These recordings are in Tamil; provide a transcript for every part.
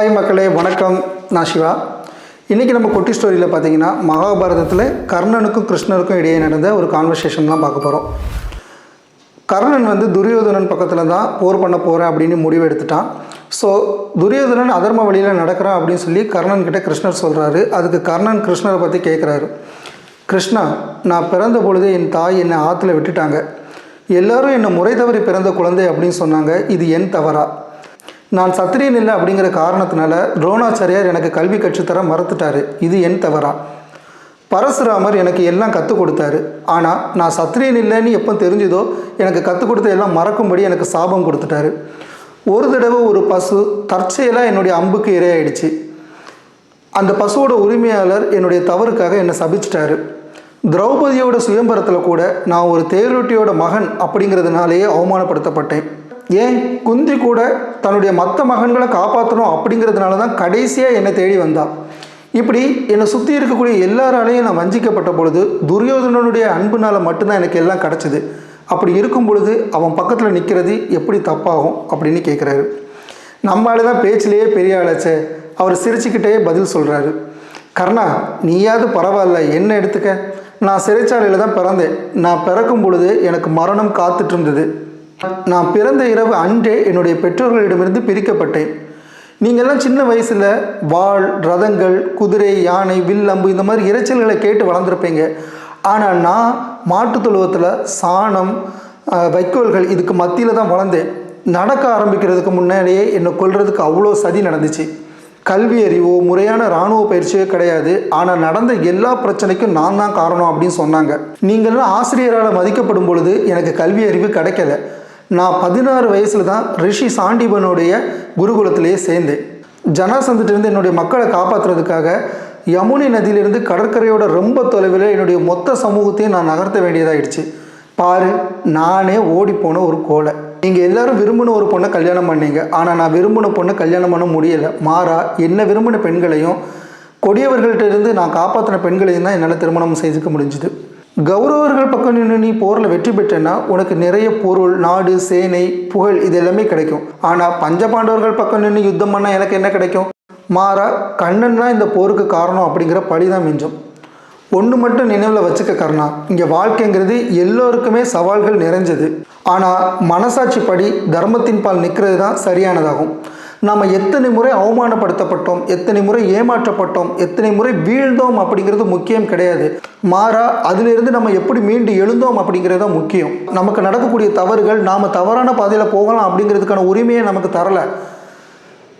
ஹாய் மக்களே வணக்கம். நான் சிவா. இன்றைக்கி நம்ம குட்டி ஸ்டோரியில் பார்த்தீங்கன்னா மகாபாரதத்தில் கர்ணனுக்கும் கிருஷ்ணருக்கும் இடையே நடந்த ஒரு கான்வர்சேஷன் தான் பார்க்க போகிறோம் கர்ணன் வந்து துரியோதனன் பக்கத்தில் தான் போர் பண்ண போகிறேன் அப்படின்னு முடிவு எடுத்துட்டான். ஸோ துரியோதனன் அதர்ம வழியில் நடக்கிறான் அப்படின்னு சொல்லி கர்ணன் கிட்ட கிருஷ்ணர் சொல்கிறாரு அதுக்கு கர்ணன் கிருஷ்ணரை பற்றி கேட்குறாரு கிருஷ்ணா நான் பிறந்த பொழுது என் தாய் என்னை ஆற்றுல விட்டுட்டாங்க. எல்லாரும் என்னை முறை தவறி பிறந்த குழந்தை அப்படின்னு சொன்னாங்க. இது என் தவறா? நான் சத்திரியன் இல்லை அப்படிங்கிற காரணத்தினால துரோணாச்சாரியார் எனக்கு கல்வி கற்றுத்தர மறுத்துட்டாரு. இது என் தவறா? பரசுராமர் எனக்கு எல்லாம் கற்றுக் கொடுத்தாரு. ஆனால் நான் சத்திரியன் இல்லைன்னு எப்போ தெரிஞ்சுதோ எனக்கு கற்றுக் கொடுத்த எல்லாம் மறக்கும்படி எனக்கு சாபம் கொடுத்துட்டாரு. ஒரு தடவை ஒரு பசு தற்செயலாக என்னுடைய அம்புக்கு இரையாயிடுச்சு. அந்த பசுவோட உரிமையாளர் என்னுடைய தவறுக்காக என்னை சபிச்சிட்டாரு. திரௌபதியோட சுயம்பரத்தில் கூட நான் ஒரு தேரோட்டியோட மகன் அப்படிங்கிறதுனாலேயே அவமானப்படுத்தப்பட்டேன். ஏன் குந்தி கூட தன்னுடைய மற்ற மகன்களை காப்பாற்றணும் அப்படிங்கிறதுனால தான் கடைசியாக என்னை தேடி வந்தாள் இப்படி என்னை சுற்றி இருக்கக்கூடிய எல்லாராலையும் நான் வஞ்சிக்கப்பட்ட பொழுது துரியோதனனுடைய அன்புனால் மட்டும்தான் எனக்கு எல்லாம் கிடச்சிது. அப்படி இருக்கும் பொழுது அவன் பக்கத்தில் நிற்கிறது எப்படி தப்பாகும் அப்படின்னு கேட்குறாரு நம்மளால தான் பேச்சிலேயே பெரிய ஆளாச்சே. அவர் சிரிச்சுக்கிட்டே பதில் சொல்கிறாரு கர்ணா நீயாவது பரவாயில்ல என்ன எடுத்துக்க? நான் சிறைச்சாலையில் தான் பிறந்தேன். நான் பிறக்கும் பொழுது எனக்கு மரணம் காத்துட்டு இருந்தது. நான் பிறந்த இரவு அன்றே என்னுடைய பெற்றோர்களிடமிருந்து பிரிக்கப்பட்டேன். நீங்கள்லாம் சின்ன வயசில் வாள் ரதங்கள் குதிரை யானை வில் அம்பு இந்த மாதிரி இரைச்சல்களை கேட்டு வளர்ந்துருப்பீங்க. ஆனால் நான் மாட்டுத் தொழுவத்தில் சாணம் வைக்கோல்கள் இதுக்கு மத்தியில் தான் வளர்ந்தேன். நடக்க ஆரம்பிக்கிறதுக்கு முன்னாடியே என்னை கொல்றதுக்கு அவ்வளோ சதி நடந்துச்சு. கல்வி அறிவோ முறையான இராணுவ பயிற்சியோ கிடையாது. ஆனால் நடந்த எல்லா பிரச்சனைக்கும் நான் தான் காரணம் அப்படின்னு சொன்னாங்க. நீங்கள்லாம் ஆசிரியரால் மதிக்கப்படும் பொழுது எனக்கு கல்வி அறிவு கிடைக்கல. நான் பதினாறு வயசில் தான் ரிஷி சாண்டிபனுடைய குருகுலத்திலேயே சேர்ந்தேன். ஜனாசந்திட்டிருந்து என்னுடைய மக்களை காப்பாற்றுறதுக்காக யமுனை நதியிலிருந்து கடற்கரையோட ரொம்ப தொலைவில் என்னுடைய மொத்த சமூகத்தையும் நான் நகர்த்த வேண்டியதாயிடுச்சு. பாரு நானே ஓடிப்போன ஒரு கோலை. நீங்கள் எல்லாரும் விரும்பின ஒரு பொண்ணை கல்யாணம் பண்ணீங்க. ஆனால் நான் விரும்பின பொண்ணை கல்யாணம் பண்ண முடியலை. மாறா என்ன விரும்பின பெண்களையும் கொடியவர்கள்ட்ட இருந்து நான் காப்பாற்றின பெண்களையும் தான் என்னால் திருமணம் செய்துக்க முடிஞ்சுது. கௌரவர்கள் பக்கம் நின்று நீ போரில் வெற்றி பெற்றேன்னா உனக்கு நிறைய பொருள் நாடு சேனை புகழ் இது எல்லாமே கிடைக்கும். ஆனால் பஞ்சபாண்டவர்கள் பக்கம் நின்று யுத்தம் பண்ணால் எனக்கு என்ன கிடைக்கும்? மாறா கண்ணன் தான் இந்த போருக்கு காரணம் அப்படிங்கிற பழி தான் மிஞ்சும். ஒன்று மட்டும் நினைவில் வச்சுக்க கர்ணா இங்கே வாழ்க்கைங்கிறது எல்லோருக்குமே சவால்கள் நிறைஞ்சது. ஆனால் மனசாட்சி படி தர்மத்தின் பால் நிற்கிறது தான் சரியானதாகும். நாம் எத்தனை முறை அவமானப்படுத்தப்பட்டோம் எத்தனை முறை ஏமாற்றப்பட்டோம் எத்தனை முறை வீழ்ந்தோம் அப்படிங்கிறது முக்கியம் கிடையாது. மாறா அதிலிருந்து நம்ம எப்படி மீண்டு எழுந்தோம் அப்படிங்கிறது தான் முக்கியம். நமக்கு நடக்கக்கூடிய தவறுகள் நாம் தவறான பாதையில் போகலாம் அப்படிங்கிறதுக்கான உரிமையை நமக்கு தரலை.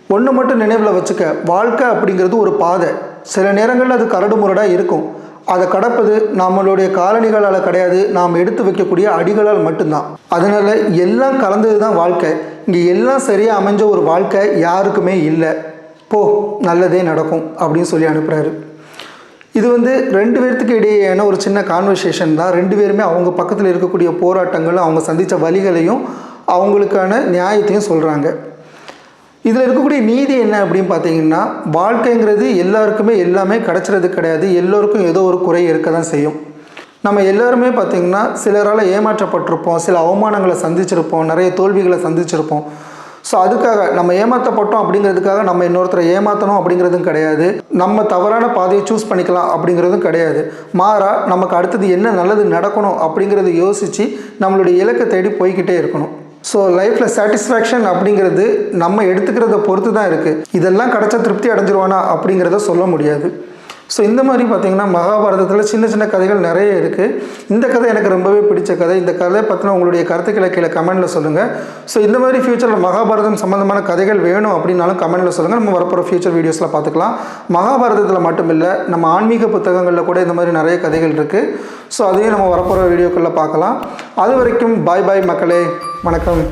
ஒன்று மட்டும் நினைவில் வச்சுக்க வாழ்க்கை அப்படிங்கிறது ஒரு பாதை. சில நேரங்களில் அது கரடு முரடாக இருக்கும். அதை கடப்பது நம்மளுடைய காலணிகளால் கிடையாது. நாம் எடுத்து வைக்கக்கூடிய அடிகளால் மட்டும்தான். அதனால் எல்லாம் கலந்தது தான் வாழ்க்கை. இங்கே எல்லாம் சரியாக அமைஞ்ச ஒரு வாழ்க்கை யாருக்குமே இல்லை. போ நல்லதே நடக்கும் அப்படின்னு சொல்லி அனுப்புகிறாரு இது வந்து ரெண்டு பேர்த்துக்கு இடையேயான ஒரு சின்ன கான்வர்சேஷன் தான். ரெண்டு பேருமே அவங்க பக்கத்தில் இருக்கக்கூடிய போராட்டங்களும் அவங்க சந்தித்த வழிகளையும் அவங்களுக்கான நியாயத்தையும் சொல்கிறாங்க இதில் இருக்கக்கூடிய நீதி என்ன அப்படின்னு பார்த்தீங்கன்னா வாழ்க்கைங்கிறது எல்லாருக்குமே எல்லாமே கிடச்சிறது கிடையாது. எல்லோருக்கும் ஏதோ ஒரு குறை இருக்க தான் செய்யும். நம்ம எல்லாருமே பார்த்திங்கன்னா சிலரால் ஏமாற்றப்பட்டிருப்போம் சில அவமானங்களை சந்திச்சிருப்போம் நிறைய தோல்விகளை சந்திச்சிருப்போம். ஸோ அதுக்காக நம்ம ஏமாற்றப்பட்டோம் அப்படிங்கிறதுக்காக நம்ம இன்னொருத்தரை ஏமாற்றணும் அப்படிங்கிறதும் கிடையாது. நம்ம தவறான பாதையை சூஸ் பண்ணிக்கலாம் அப்படிங்கிறதும் கிடையாது. மாறா நமக்கு அடுத்தது என்ன நல்லது நடக்கணும் அப்படிங்கிறத யோசித்து நம்மளுடைய இலக்கை தேடி போய்கிட்டே இருக்கணும். ஸோ லைஃப்பில் சாட்டிஸ்ஃபேக்ஷன் அப்படிங்கிறது நம்ம எடுத்துக்கிறத பொறுத்து தான் இருக்குது இதெல்லாம் கிடச்சா திருப்தி அடைஞ்சிருவானா அப்படிங்கிறத சொல்ல முடியாது. ஸோ இந்த மாதிரி பார்த்திங்கன்னா மகாபாரதத்தில் சின்ன சின்ன கதைகள் நிறைய இருக்குது இந்த கதை எனக்கு ரொம்பவே பிடிச்ச கதை. இந்த கதை பற்றின உங்களுடைய கருத்துக்களை கீழே கமெண்ட்டில் சொல்லுங்கள் ஸோ இந்த மாதிரி ஃப்யூச்சரில் மகாபாரதம் சம்மந்தமான கதைகள் வேணும் அப்படின்னாலும் கமெண்ட்டில் சொல்லுங்கள் நம்ம வரப்போகிற ஃப்யூச்சர் வீடியோஸில் பார்த்துக்கலாம். மகாபாரதத்தில் மட்டும் இல்லை நம்ம ஆன்மீக புத்தகங்களில் கூட இந்த மாதிரி நிறைய கதைகள் இருக்குது ஸோ அதையும் நம்ம வரப்போகிற வீடியோக்களில் பார்க்கலாம். அது வரைக்கும் பாய் பாய் மக்களே. வணக்கம்.